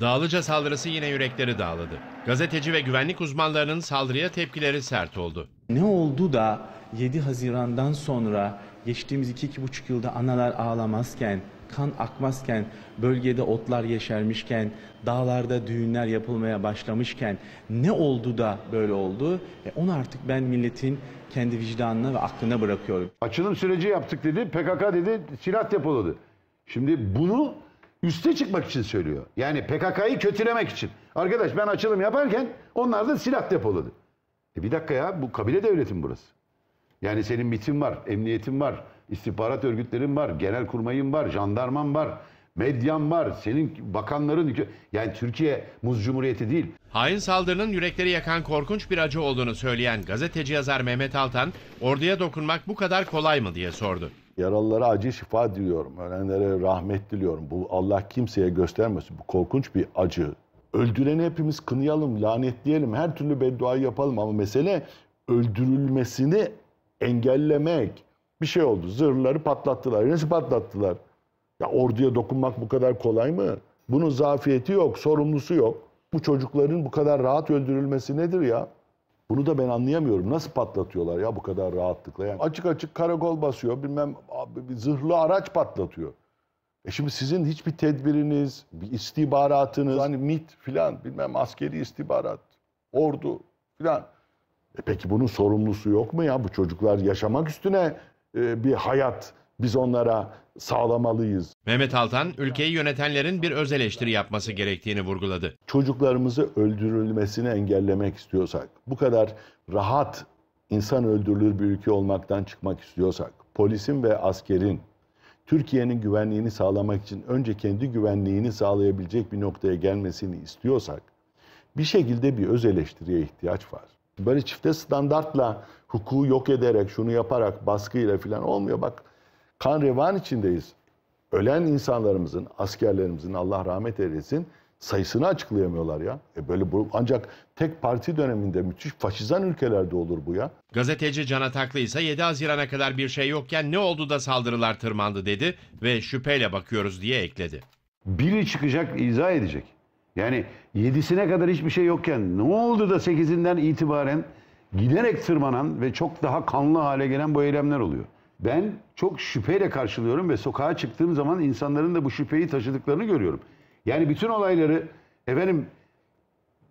Dağlıca saldırısı yine yürekleri dağladı. Gazeteci ve güvenlik uzmanlarının saldırıya tepkileri sert oldu. Ne oldu da 7 Haziran'dan sonra geçtiğimiz 2-2,5 yılda analar ağlamazken, kan akmazken, bölgede otlar yeşermişken, dağlarda düğünler yapılmaya başlamışken ne oldu da böyle oldu? E onu artık ben milletin kendi vicdanına ve aklına bırakıyorum. Açılım süreci yaptık dedi. PKK dedi silah depoladı. Şimdi bunu üste çıkmak için söylüyor. Yani PKK'yı kötülemek için. Arkadaş ben açılım yaparken onlar da silah depoladı. E bir dakika ya bu kabile devleti mi burası? Yani senin MIT'in var, emniyetin var, istihbarat örgütlerin var, genel kurmayın var, jandarman var, medyan var, senin bakanların... Yani Türkiye muz cumhuriyeti değil. Hain saldırının yürekleri yakan korkunç bir acı olduğunu söyleyen gazeteci yazar Mehmet Altan, orduya dokunmak bu kadar kolay mı diye sordu. Yaralılara acı şifa diliyorum. Ölenlere rahmet diliyorum. Bu Allah kimseye göstermesin. Bu korkunç bir acı. Öldüreni hepimiz kınayalım, lanetleyelim. Her türlü bedduayı yapalım ama mesele öldürülmesini engellemek. Bir şey oldu. Zırhları patlattılar. Nasıl patlattılar? Ya orduya dokunmak bu kadar kolay mı? Bunun zafiyeti yok, sorumlusu yok. Bu çocukların bu kadar rahat öldürülmesi nedir ya? Bunu da ben anlayamıyorum. Nasıl patlatıyorlar ya bu kadar rahatlıkla? Yani açık açık karakol basıyor, bilmem zırhlı araç patlatıyor. E şimdi sizin hiçbir tedbiriniz, bir istihbaratınız, hani MIT filan, bilmem askeri istihbarat, ordu filan. E peki bunun sorumlusu yok mu ya? Bu çocuklar yaşamak üstüne e, bir hayat biz onlara sağlamalıyız. Mehmet Altan, ülkeyi yönetenlerin bir öz eleştiri yapması gerektiğini vurguladı. Çocuklarımızı öldürülmesini engellemek istiyorsak, bu kadar rahat insan öldürülür bir ülke olmaktan çıkmak istiyorsak, polisin ve askerin Türkiye'nin güvenliğini sağlamak için önce kendi güvenliğini sağlayabilecek bir noktaya gelmesini istiyorsak, bir şekilde bir öz eleştiriye ihtiyaç var. Böyle çifte standartla hukuku yok ederek, şunu yaparak, baskıyla falan olmuyor. Bak kan revan içindeyiz. Ölen insanlarımızın, askerlerimizin Allah rahmet eylesin sayısını açıklayamıyorlar ya. E böyle bu ancak tek parti döneminde müthiş faşizan ülkelerde olur bu ya. Gazeteci Can Ataklı ise 7 Haziran'a kadar bir şey yokken ne oldu da saldırılar tırmandı dedi ve şüpheyle bakıyoruz diye ekledi. Biri çıkacak, izah edecek. Yani yedisine kadar hiçbir şey yokken ne oldu da 8'inden itibaren giderek tırmanan ve çok daha kanlı hale gelen bu eylemler oluyor. Ben çok şüpheyle karşılıyorum ve sokağa çıktığım zaman insanların da bu şüpheyi taşıdıklarını görüyorum. Yani bütün olayları efendim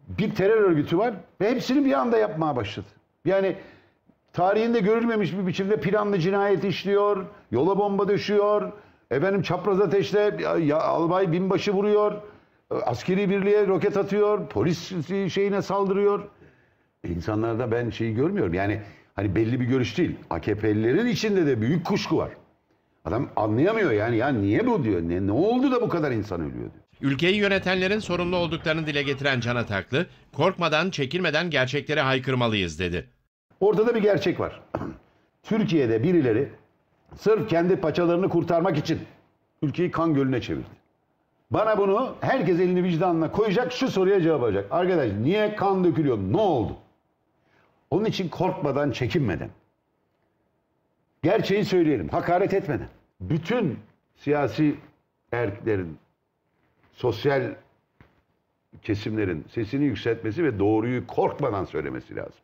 bir terör örgütü var ve hepsini bir anda yapmaya başladı. Yani tarihinde görülmemiş bir biçimde planlı cinayet işliyor, yola bomba düşüyor, efendim çapraz ateşle ya, albay binbaşı vuruyor, askeri birliğe roket atıyor, polis şeyine saldırıyor. E insanlarda ben şeyi görmüyorum. Yani hani belli bir görüş değil. AKP'lilerin içinde de büyük kuşku var. Adam anlayamıyor yani ya niye bu diyor. Ne, ne oldu da bu kadar insan ölüyor diyor. Ülkeyi yönetenlerin sorumlu olduklarını dile getiren Can Ataklı, korkmadan, çekinmeden gerçekleri haykırmalıyız dedi. Ortada bir gerçek var. Türkiye'de birileri sırf kendi paçalarını kurtarmak için ülkeyi kan gölüne çevirdi. Bana bunu herkes elini vicdanına koyacak şu soruya cevap alacak. Arkadaş niye kan dökülüyor? Ne oldu? Onun için korkmadan, çekinmeden. Gerçeği söyleyelim, hakaret etmeden. Bütün siyasi erklerin, sosyal kesimlerin sesini yükseltmesi ve doğruyu korkmadan söylemesi lazım.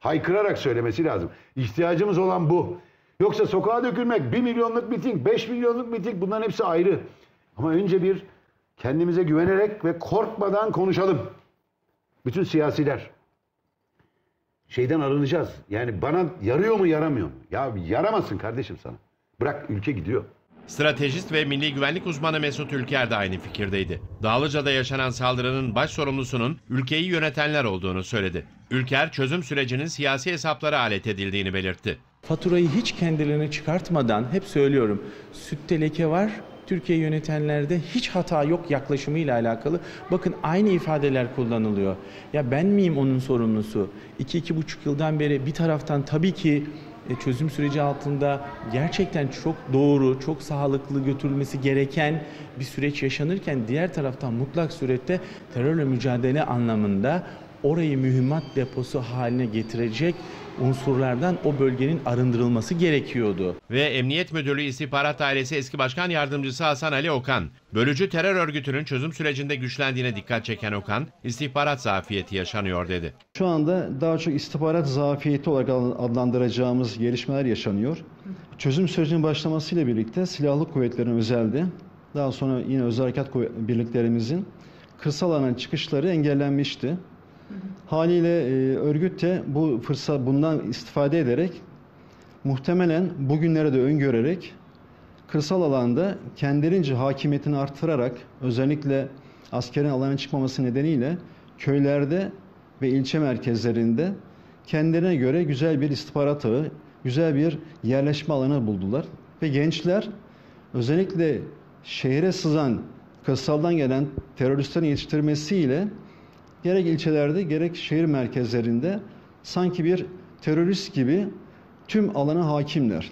Haykırarak söylemesi lazım. İhtiyacımız olan bu. Yoksa sokağa dökülmek, bir milyonluk miting, beş milyonluk miting bunların hepsi ayrı. Ama önce bir kendimize güvenerek ve korkmadan konuşalım. Bütün siyasiler. Şeyden arınacağız. Yani bana yarıyor mu yaramıyor mu? Ya yaramasın kardeşim sana. Bırak ülke gidiyor. Stratejist ve milli güvenlik uzmanı Mesut Ülker de aynı fikirdeydi. Dağlıca'da yaşanan saldırının baş sorumlusunun ülkeyi yönetenler olduğunu söyledi. Ülker çözüm sürecinin siyasi hesaplara alet edildiğini belirtti. Faturayı hiç kendilerine çıkartmadan hep söylüyorum. Sütte leke var, Türkiye yönetenlerde hiç hata yok yaklaşımıyla alakalı. Bakın aynı ifadeler kullanılıyor. Ya ben miyim onun sorumlusu? İki, iki buçuk yıldan beri bir taraftan tabii ki e, çözüm süreci altında gerçekten çok doğru, çok sağlıklı götürülmesi gereken bir süreç yaşanırken diğer taraftan mutlak surette terörle mücadele anlamında orayı mühimmat deposu haline getirecek unsurlardan o bölgenin arındırılması gerekiyordu. Ve Emniyet Müdürlüğü İstihbarat Dairesi eski başkan yardımcısı Hasan Ali Okan, bölücü terör örgütünün çözüm sürecinde güçlendiğine dikkat çeken Okan, istihbarat zafiyeti yaşanıyor dedi. Şu anda daha çok istihbarat zafiyeti olarak adlandıracağımız gelişmeler yaşanıyor. Çözüm sürecinin başlamasıyla birlikte silahlı kuvvetlerin özelde, daha sonra yine özel harekat birliklerimizin kırsal alan çıkışları engellenmişti. Haliyle e, örgüt de bu fırsat bundan istifade ederek muhtemelen bugünleri de öngörerek kırsal alanda kendilerince hakimiyetini artırarak özellikle askerin alana çıkmaması nedeniyle köylerde ve ilçe merkezlerinde kendilerine göre güzel bir istihbarat ağı, güzel bir yerleşme alanı buldular. Ve gençler özellikle şehre sızan, kırsaldan gelen teröristlerin yetiştirmesiyle gerek ilçelerde gerek şehir merkezlerinde sanki bir terörist gibi tüm alana hakimler.